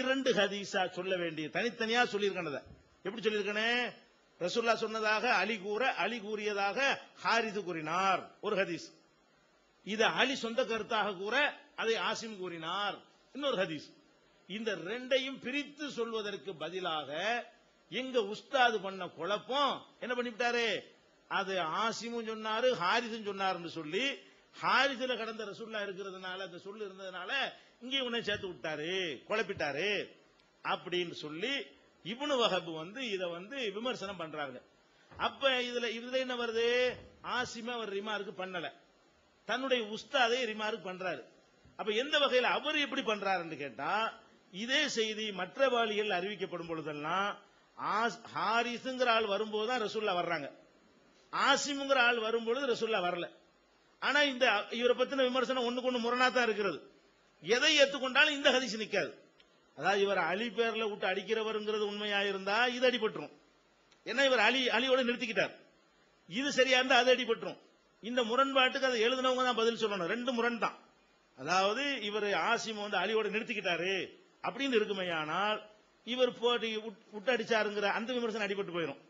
இரண்டு ஹதீஸா சொல்ல வேண்டிய தனித்தனியா சொல்லியிருக்கனத. எப்படி சொல்லியிருக்கனே? ரசூல்லா சொன்னதாக அலி கூற அலி கூறியதாக ஹாரிது கூறினார். ஒரு ஹதீஸ். இது அலி சொந்த கருத்தாக கூற அதை ஆசிம் கூறினார். இன்னொரு ஹதீஸ். இந்த ரெண்டையும் பிரித்து சொல்வதற்கு பதிலாக எங்க உஸ்தாது பண்ண குழப்பம் என்ன பண்ணிவிட்டாரு? அது ஆசிமும் சொன்னாரு ஹாரிசும் சொன்னாருன்னு சொல்லி ஹாரிசுல கடந்த ரசூல்லா இருக்கிறதுனால அந்த சொல்லு இருந்ததுனால இங்கே உன்னை சேர்த்து விட்டாரு குழப்பிட்டாரு அப்படின்னு சொல்லி இவனு வகபு வந்து இதை வந்து விமர்சனம் பண்றாங்க. அப்ப இதுல இதுல என்ன வருது? ஆசிம அவர் ரிமார்க்கு பண்ணல. தன்னுடைய உஸ்தாதை ரிமார்க் பண்றாரு. அப்ப எந்த வகையில் அவர் எப்படி பண்றாருன்னு கேட்டா இதே செய்தி மற்ற வாளிகள் அறிவிக்கப்படும் பொழுதெல்லாம் ஹாரிசுங்கிற ஹாரிஸுங்கிற ஆள் வரும்போது தான் ரசூல்லா வர்றாங்க. ஆசிமுங்கிற ஆள் வரும்பொழுது ரசூல்லா வரல. ஆனா இந்த இவரை பத்தின விமர்சனம் ஒண்ணுக்கு ஒண்ணு முரணா தான் இருக்கிறது. எதை ஏத்துக்கொண்டாலும் இந்த ஹதீஸ் நிக்காது. அதாவது இவர் அலி பேர்ல விட்டு அடிக்கிறவருங்கிறது உண்மையா இருந்தா இது அடிபட்டுரும். ஏன்னா இவர் அலி அலியோட நிறுத்திக்கிட்டார். இது சரியா இருந்தா அது அடிபட்டுரும். இந்த முரண்பாட்டுக்கு அதை எழுதினவங்க தான் பதில் சொல்லணும். ரெண்டு முரண் தான் அதாவது இவர் ஆசிம் வந்து அலியோட நிறுத்திக்கிட்டாரு அப்படின்னு இருக்குமையானால் இவர் போட்டி விட்- விட்டு அடிச்சாருங்கிற அந்த விமர்சனம் அடிபட்டு போயிடும்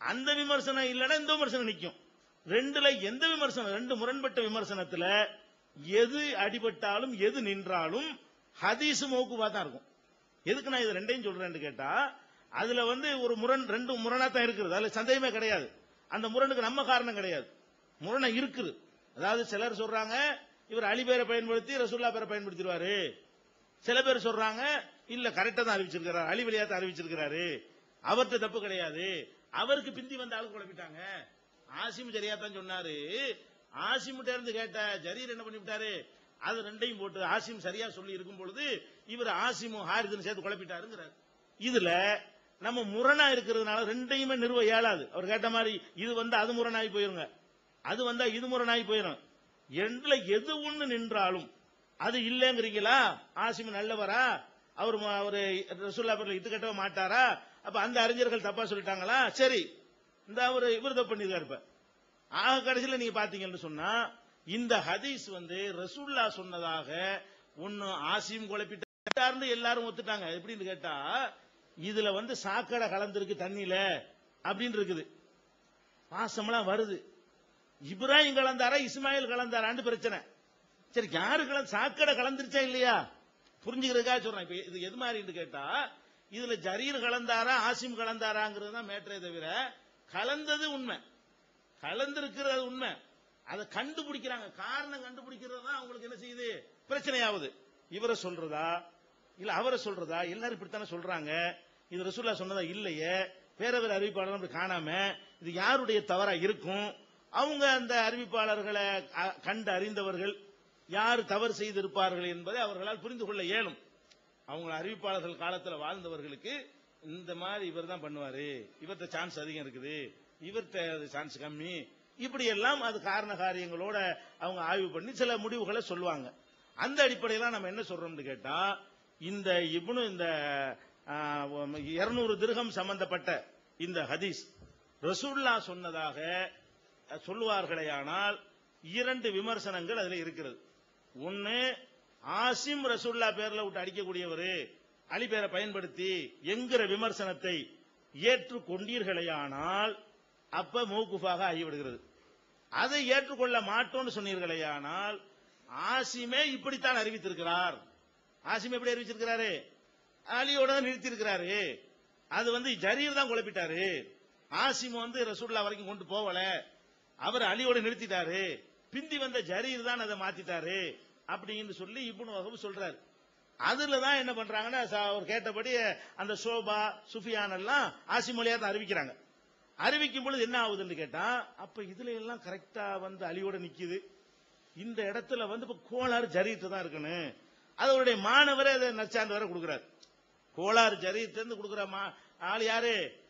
அந்த விமர்சனம் இல்லைன்னா இந்த விமர்சனம் நிற்கும் ரெண்டுல எந்த விமர்சனம் ரெண்டு முரண்பட்ட விமர்சனத்துல எது அடிபட்டாலும் எது நின்றாலும் ஹதீஸ் மௌக்குவா தான் இருக்கும். எதுக்கு நான் இது ரெண்டையும் சொல்றேன்னு கேட்டா அதுல வந்து ஒரு முரண் ரெண்டு முரணா தான் இருக்கிறது அதுல சந்தேகமே கிடையாது. அந்த முரணுக்கு நம்ம காரணம் கிடையாது. முரணை இருக்குது. அதாவது சிலர் சொல்றாங்க இவர் அலி பேரை பயன்படுத்தி ரசூல்லா பேரை பயன்படுத்திடுவாரு. சில பேர் சொல்றாங்க இல்ல கரெக்டா தான் அறிவிச்சிருக்கிறார். அலி வழியா அறிவிச்சிருக்கிறாரு. அவர்கிட்ட தப்பு கிடையாது. அவருக்கு பிந்தி வந்த ஆளு குழப்பிட்டாங்க. ஆசிம் சரியா தான் சொன்னாரு. ஆசிம்கிட்ட இருந்து கேட்ட ஜரீர் என்ன பண்ணிவிட்டாரு அது ரெண்டையும் போட்டு ஆசிம் சரியா சொல்லி இருக்கும் பொழுது இவர் ஆசிமும் ஹாரிதுன்னு சேர்த்து குழப்பிட்டாருங்கிறார். இதுல நம்ம முரணா இருக்கிறதுனால ரெண்டையுமே நிறுவ இயலாது. அவர் கேட்ட மாதிரி இது வந்து அது முரணாகி போயிருங்க. அது வந்தா இது முரணாகி போயிடும் எண்ல எது ஒண்ணு நின்றாலும் அது இல்லைங்கிறீங்களா? ஆசிம் நல்லவரா? அவர் ம- அவரு ரசூல்லா பேர்ல இது கட்டவே மாட்டாரா? அப்ப அந்த அறிஞர்கள் தப்பா சொல்லிட்டாங்களா? சரி இந்த அவர் இவர் தப்பு பண்ணிருக்காரு இப்ப. ஆக கடைசியில் நீங்க பாத்தீங்கன்னு சொன்னா இந்த ஹதீஸ் வந்து ரசூல்லா சொன்னதாக ஒன்னு ஆசியும் குழப்பிட்டார்னு எல்லாரும் ஒத்துட்டாங்க. எப்படின்னு கேட்டா இதுல வந்து சாக்கடை கலந்துருக்கு தண்ணியில அப்படின்னு இருக்குது. பாசம்லாம் வருது. இப்ராஹிம் கலந்தாரா இஸ்மாயில் கலந்தாரான்னு பிரச்சனை. சரி யாரு கலந்து சாக்கடை கலந்துருச்சா இல்லையா? புரிஞ்சுக்கிறதுக்காக சொல்றேன். இப்ப இது எது மாதிரின்னு கேட்டா இதுல ஜரீர் கலந்தாரா ஆசிம் கலந்தாராங்கிறது தான் மேட்டரே தவிர கலந்தது உண்மை. கலந்திருக்கிறது உண்மை. அதை கண்டுபிடிக்கிறாங்க. காரணம் கண்டுபிடிக்கிறது தான் அவங்களுக்கு என்ன செய்யுது? பிரச்சனையாவது இவரை சொல்றதா? இல்ல அவரை சொல்றதா? எல்லாரும் இப்படித்தானே சொல்றாங்க. இது ரசூல்லா சொன்னதா இல்லையே? பேரவர் அறிவிப்பாளர் அப்படி காணாம இது யாருடைய தவறா இருக்கும்? அவங்க அந்த அறிவிப்பாளர்களை கண்டு அறிந்தவர்கள் யார் தவறு செய்திருப்பார்கள் என்பதை அவர்களால் புரிந்து கொள்ள இயலும். அவங்க அறிவிப்பாளர்கள் காலத்தில் வாழ்ந்தவர்களுக்கு இந்த மாதிரி இவர் தான் பண்ணுவாரு. இவர்த்த சான்ஸ் அதிகம் இருக்குது. இவர்த்த சான்ஸ் கம்மி. இப்படி எல்லாம் அது காரண காரியங்களோட அவங்க ஆய்வு பண்ணி சில முடிவுகளை சொல்லுவாங்க. அந்த அடிப்படையில நம்ம என்ன சொல்றோம்னு கேட்டா இந்த இப்னு இந்த இருநூறு திருகம் சம்பந்தப்பட்ட இந்த ஹதீஸ் ரசூல்லா சொன்னதாக சொல்லுவார்களேயானால் இரண்டு விமர்சனங்கள் அதுல இருக்கிறது. ஒன்னு ஆசிம் ரசூல்லா பேர்ல விட்டு அடிக்கக்கூடியவர் அலி பேரை பயன்படுத்தி என்கிற விமர்சனத்தை ஏற்றுக்கொண்டீர்களேயானால் அப்ப மௌகுஃபாக ஆகிவிடுகிறது. அதை ஏற்றுக்கொள்ள மாட்டோம்னு சொன்னீர்களேயானால் ஆசிமே இப்படித்தான் அறிவித்திருக்கிறார். ஆசிம் எப்படி அறிவிச்சிருக்கிறாரு அலியோட தான் நிறுத்தியிருக்கிறாரு. அது வந்து ஜரீர் தான் குழப்பிட்டாரு. ஆசிம் வந்து ரசூல்லா வரைக்கும் கொண்டு போகல. அவர் அலியோட நிறுத்திட்டாரு. பிந்தி வந்த ஜரீர் தான் அதை மாத்திட்டாரு அப்படின்னு சொல்லி இப்னு வஹப் சொல்றாரு. அதுல தான் என்ன பண்றாங்கன்னா ச- அவர் கேட்டபடி அந்த சோபா சுஃபியான் எல்லாம் ஆசிம் மொழியா தான் அறிவிக்கிறாங்க. அறிவிக்கும் பொழுது என்ன ஆகுதுன்னு கேட்டா அப்ப இதுல எல்லாம் கரெக்டா வந்து அழியோட நிக்குது. இந்த இடத்துல வந்து இப்ப கோளாறு ஜரித்து தான் இருக்கணும். அதனுடைய மாணவரே அதை நச்சாண்டு வர கொடுக்கிறார். கோளாறு ஜரீத்து இருந்து மா- ஆள் யாரு?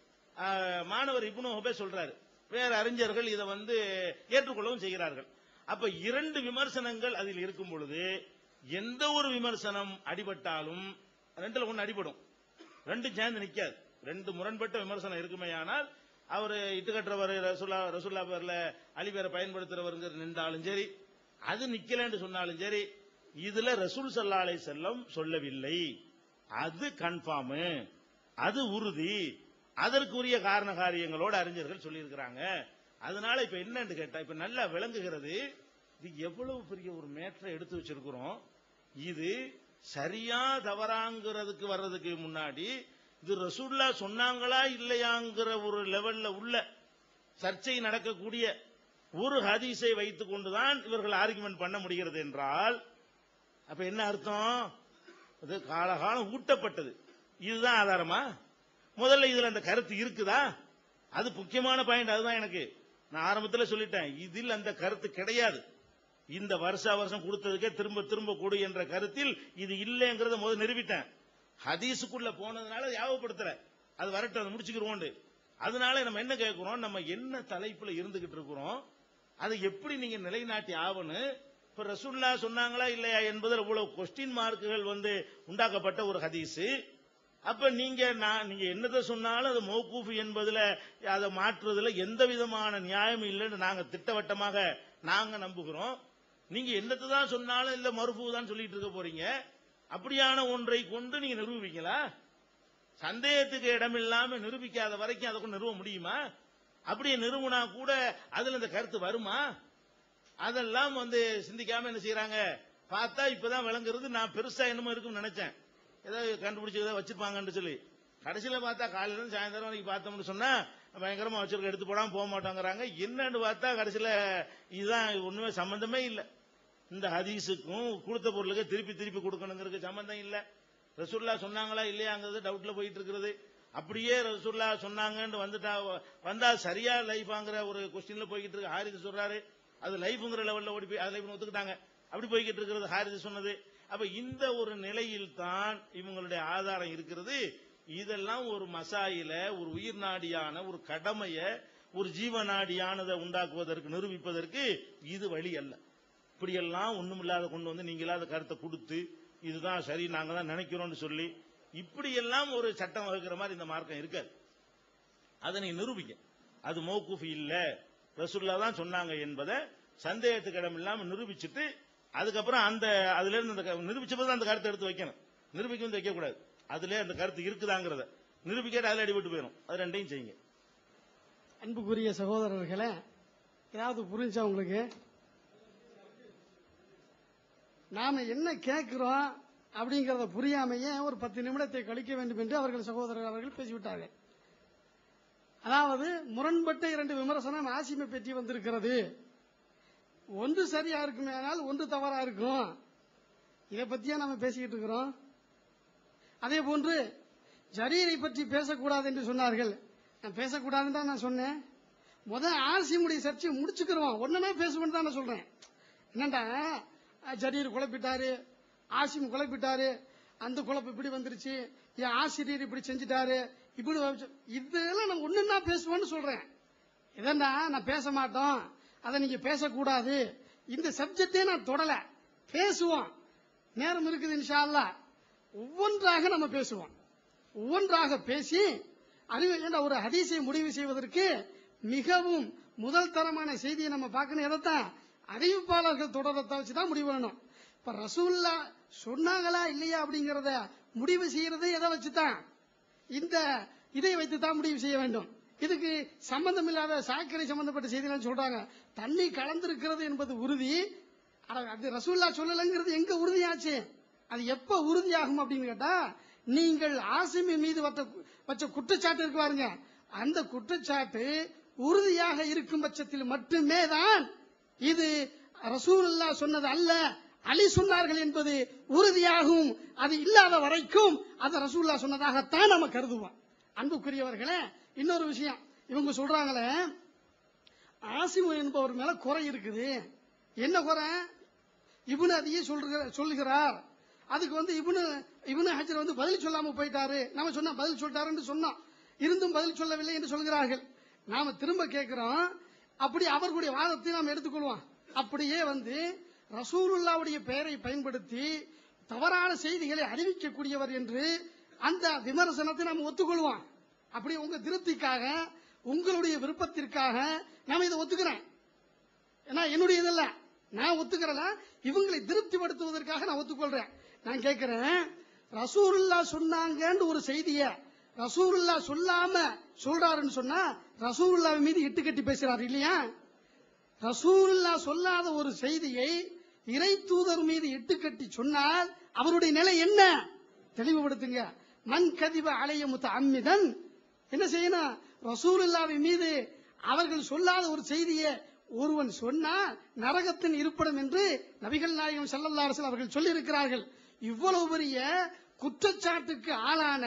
மாணவர் இப்னு ஹுபே சொல்றாரு. வேற அறிஞர்கள் இதை வந்து ஏற்றுக்கொள்ளவும் செய்கிறார்கள். அப்ப இரண்டு விமர்சனங்கள் அதில் இருக்கும் பொழுது எந்த ஒரு விமர்சனம் அடிபட்டாலும் ரெண்டுல ஒன்னு அடிபடும். ரெண்டும் சேர்ந்து நிக்காது. ரெண்டு முரண்பட்ட விமர்சனம் இருக்குமே ஆனால் அவர் இட்டுக்கட்டுறவர் ரசுல்லா ரசுல்லா பேர்ல அலி பேரை பயன்படுத்துறவருங்கிற நின்றாலும் சரி அது நிக்கலன்னு சொன்னாலும் சரி இதுல ரசூல் சல்லா அலை செல்லம் சொல்லவில்லை. அது கன்ஃபார்ம் அது உறுதி. அதற்குரிய காரண காரியங்களோடு அறிஞர்கள் சொல்லியிருக்கிறாங்க. அதனால இப்ப என்னன்னு கேட்டா இப்ப நல்லா விளங்குகிறது இது எவ்வளவு பெரிய ஒரு மேற்றை எடுத்து வச்சிருக்கிறோம். இது சரியா தவறாங்கிறதுக்கு வர்றதுக்கு முன்னாடி இது ரசூல்லா சொன்னாங்களா இல்லையாங்கிற ஒரு லெவல்ல உள்ள சர்ச்சை நடக்கக்கூடிய ஒரு ஹதீஸை வைத்துக் கொண்டுதான் இவர்கள் ஆர்குமெண்ட் பண்ண முடிகிறது என்றால் அப்ப என்ன அர்த்தம்? அது காலகாலம் ஊட்டப்பட்டது. இதுதான் ஆதாரமா? முதல்ல இதுல அந்த கருத்து இருக்குதா? அது முக்கியமான பாயிண்ட் அதுதான் எனக்கு. நான் ஆரம்பத்தில் சொல்லிட்டேன் இதில் அந்த கருத்து கிடையாது. இந்த வருஷா வருஷம் கொடுத்ததுக்கே திரும்ப திரும்ப கொடு என்ற கருத்தில் இது இல்லைங்கிறத முதல் நிறுவிட்டேன் ஹதீஸுக்குள்ள போனதுனால ஞாபகப்படுத்துற. அது வரட்டும் அதை முடிச்சுக்கிறோம் அதனால நம்ம என்ன கேட்கிறோம்? நம்ம என்ன தலைப்புல இருந்துகிட்டு இருக்கிறோம்? அதை எப்படி நீங்க நிலைநாட்டி ஆகணும்? இப்ப ரசுல்லா சொன்னாங்களா இல்லையா என்பதில் இவ்வளவு கொஸ்டின் மார்க்குகள் வந்து உண்டாக்கப்பட்ட ஒரு ஹதீஸ். அப்ப நீங்க நான் நீங்க என்னதை சொன்னாலும் அது மௌகூஃப் என்பதுல அதை மாற்றுறதுல எந்த விதமான நியாயம் இல்லைன்னு நாங்க திட்டவட்டமாக நாங்க நம்புகிறோம். நீங்க என்னத்தை தான் சொன்னாலும் இல்ல மறுப்பு தான் சொல்லிட்டு இருக்க போறீங்க. அப்படியான ஒன்றை கொண்டு நீங்க நிரூபிங்களா சந்தேகத்துக்கு இடமில்லாம நிரூபிக்காத வரைக்கும் அதை கொண்டு நிறுவ முடியுமா? அப்படியே நிறுவனா கூட அதுல இந்த கருத்து வருமா? அதெல்லாம் வந்து சிந்திக்காம என்ன செய்யறாங்க பார்த்தா இப்பதான் விளங்குறது நான் பெருசா என்னமோ இருக்கும்னு நினைச்சேன். ஏதாவது கண்டுபிடிச்சு ஏதாவது வச்சிருப்பாங்கன்னு சொல்லி. கடைசியில பார்த்தா காலையில இருந்து சாயந்தரம் வரைக்கும் பார்த்தோம்னு சொன்னா பயங்கரமா வச்சிருக்க எடுத்து போடாம போக மாட்டோங்கிறாங்க. என்னன்னு பார்த்தா கடைசியில இதுதான் ஒண்ணுமே சம்பந்தமே இல்லை. இந்த ஹதீஸுக்கும் கொடுத்த பொருளுக்கு திருப்பி திருப்பி கொடுக்கணுங்கிறதுக்கு சம்பந்தம் இல்லை. ரசூல்லா சொன்னாங்களா இல்லையாங்கிறது டவுட்ல போயிட்டு இருக்கிறது அப்படியே ரசூல்லா சொன்னாங்கன்னு வந்துட்டா வந்தா சரியா லைஃபாங்கிற ஒரு கொஸ்டின்ல போய்கிட்டு இருக்கு. ஹாரிஸ் சொல்றாரு அது லைஃப்ங்கிற லெவல்ல ஓடி போய் அது லைஃப்னு ஒத்துக்கிட்டாங்க. அப்படி போய்கிட்டு இருக்கிறது ஹாரிஸ் சொன்னது. அப்ப இந்த ஒரு நிலையில் தான் இவங்களுடைய ஆதாரம் இருக்கிறது. இதெல்லாம் ஒரு மசாயில ஒரு உயிர் நாடியான ஒரு கடமைய ஒரு ஜீவநாடியானதை உண்டாக்குவதற்கு நிரூபிப்பதற்கு இது வழி அல்ல. இப்படியெல்லாம் ஒண்ணுமில்லாத கொண்டு வந்து நீங்க இல்லாத கருத்தை கொடுத்து இதுதான் சரி நாங்க தான் நினைக்கிறோம்னு சொல்லி இப்படியெல்லாம் ஒரு சட்டம் வகுக்கிற மாதிரி இந்த மார்க்கம் இருக்காது. அதை நீ நிரூபிக்க அது மௌகூஃப் இல்ல. ரசுல்லா தான் சொன்னாங்க என்பதை சந்தேகத்துக்கு இடம் இல்லாம நிரூபிச்சுட்டு அதுக்கப்புறம் அந்த அதுல இருந்து அந்த க- அந்த கருத்தை எடுத்து வைக்கணும். நிரூபிக்க வந்து வைக்கக்கூடாது. அதுல அந்த கருத்து இருக்குதாங்கிறத. நிரூபிக்கிட்டு அதில் அடிபட்டு போயிடும் அது ரெண்டையும் செய்யுங்க. அன்புக்குரிய சகோதரர்களே ஏதாவது புரிஞ்சா உங்களுக்கு நாம என்ன கேட்கிறோம் அப்படிங்கறத புரியாமையே ஒரு பத்து நிமிடத்தை கழிக்க வேண்டும் என்று அவர்கள் சகோதரர் அவர்கள் பேசிவிட்டார்கள். அதாவது முரண்பட்ட இரண்டு விமர்சனம் ஆசிமை பற்றி வந்திருக்கிறது. ஒன்று சரியா இருக்குமே ஆனால் ஒன்று தவறா இருக்கும். இதை பத்தியா நம்ம பேசிக்கிட்டு இருக்கிறோம்? அதே போன்று ஜரீரை பற்றி பேசக்கூடாது என்று சொன்னார்கள். நான் பேசக்கூடாதுன்னு தான் நான் சொன்னேன். முதல் ஆசிமுடைய சர்ச்சையை முடிச்சுக்கிறோம் ஒன்றுமே பேசுவேன்னு தான் நான் சொல்றேன். என்னண்டா? ஜரீர் குழப்பிட்டாரு. ஆசிம் குழப்பிட்டாரு. அந்த குழப்பம் இப்படி வந்துருச்சு. என் ஆசிரியர் இப்படி செஞ்சுட்டாரு. இப்படி இதெல்லாம் நான் ஒண்ணுன்னா பேசுவேன்னு சொல்றேன். இதண்டா நான் பேச மாட்டோம். அதை நீங்க பேசக்கூடாது. இந்த சப்ஜெக்டே நான் தொடல. பேசுவோம். நேரம் இருக்குது இன்ஷா ஒவ்வொன்றாக நம்ம பேசுவோம். ஒவ்வொன்றாக பேசி அறிவு ஏண்டா ஒரு ஹதீஸை முடிவு செய்வதற்கு மிகவும் முதல் தரமான செய்தியை நம்ம பார்க்கணும். எதைத்தான்? அறிவிப்பாளர்கள் தொடரத்தை வச்சு தான் முடிவு வேணும். இப்ப ரசூல்லா சொன்னாங்களா இல்லையா அப்படிங்கறத முடிவு செய்யறது எதை வச்சுதான் இந்த இதை வைத்து தான் முடிவு செய்ய வேண்டும். இதுக்கு சம்பந்தம் இல்லாத சாக்கடை சம்பந்தப்பட்ட செய்திகள் சொல்றாங்க. தண்ணி கலந்திருக்கிறது என்பது உறுதி. அது ரசூல்லா சொல்லலைங்கிறது எங்க உறுதியாச்சு? அது எப்ப உறுதியாகும் அப்படின்னு கேட்டா நீங்கள் ஆசிமி மீது வச்ச வச்ச குற்றச்சாட்டு இருக்கு பாருங்க. அந்த குற்றச்சாட்டு உறுதியாக இருக்கும் பட்சத்தில் மட்டுமே தான் இது ரசூல்லா சொன்னது அல்ல. அலி சொன்னார்கள் என்பது உறுதியாகும். அது இல்லாத வரைக்கும் அது ரசூல்லா சொன்னதாகத்தான் நம்ம கருதுவோம். அன்புக்குரியவர்களே இன்னொரு விஷயம். இவங்க சொல்றாங்களே ஆசிமு என்பவர் மேல குறை இருக்குது. என்ன குறை? இவனு அதையே சொல்ற சொல்லுகிறார். அதுக்கு வந்து இவனு இவனு ஹஜர் வந்து பதில் சொல்லாம போயிட்டாரு. நம்ம சொன்னா பதில் சொல்லிட்டாருன்னு சொன்னோம். இருந்தும் பதில் சொல்லவில்லை என்று சொல்கிறார்கள். நாம திரும்ப கேட்கிறோம் அப்படி அவர்களுடைய வாதத்தை நாம் எடுத்துக்கொள்வோம். அப்படியே வந்து ரசூலுல்லாவுடைய பெயரை பயன்படுத்தி தவறான செய்திகளை அறிவிக்கக்கூடியவர் என்று அந்த விமர்சனத்தை நாம் ஒத்துக்கொள்வோம். அப்படி உங்க திருப்திக்காக உங்களுடைய விருப்பத்திற்காக நாம் இதை ஒத்துக்கிறேன் ஏன்னா என்னுடைய இதல்ல நான் ஒத்துக்கிறல இவங்களை திருப்திப்படுத்துவதற்காக நான் ஒத்துக்கொள்றேன். நான் கேட்கிறேன் ரசூருல்லா சொன்னாங்கன்னு ஒரு செய்திய ரசூருல்லா சொல்லாம சொல்றாருன்னு சொன்னா ரசூல்லா மீது இட்டு கட்டி பேசுறாரு இல்லையா? ரசூல்லா சொல்லாத ஒரு செய்தியை இறை தூதர் மீது இட்டு கட்டி சொன்னால் அவருடைய நிலை என்ன? தெளிவுபடுத்துங்க. மண் கதிப அலைய முத்த அம்மிதன் என்ன செய்யணும்? ரசூலுல்லாவின் மீது அவர்கள் சொல்லாத ஒரு செய்தியை ஒருவன் சொன்னால் நரகத்தின் இருப்பிடம் என்று நபிகள் நாயகம் ஸல்லல்லாஹு அலைஹி அவர்கள் சொல்லியிருக்கிறார்கள். இவ்வளவு பெரிய குற்றச்சாட்டுக்கு ஆளான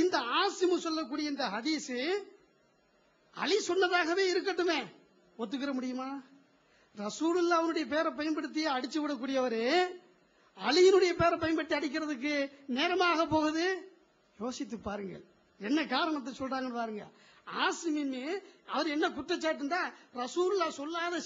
இந்த ஆசிமு சொல்லக்கூடிய இந்த ஹதீஸ் அலி சொன்னதாகவே இருக்கட்டுமே. ஒத்துக்கிற முடியுமா? ரசூலுல்லா அவனுடைய பேரை பயன்படுத்தி அடிச்சு விடக்கூடியவரு அலியினுடைய பேரை பயன்படுத்தி அடிக்கிறதுக்கு நேரமாக போகுது? யோசித்து பாருங்கள். என்ன காரணத்தை சொல்றாங்கன்னு பாருங்க. ஆசிமின்னு அவர் என்ன குற்றச்சாட்டுந்தா ரசூலுல்லா சொல்லாத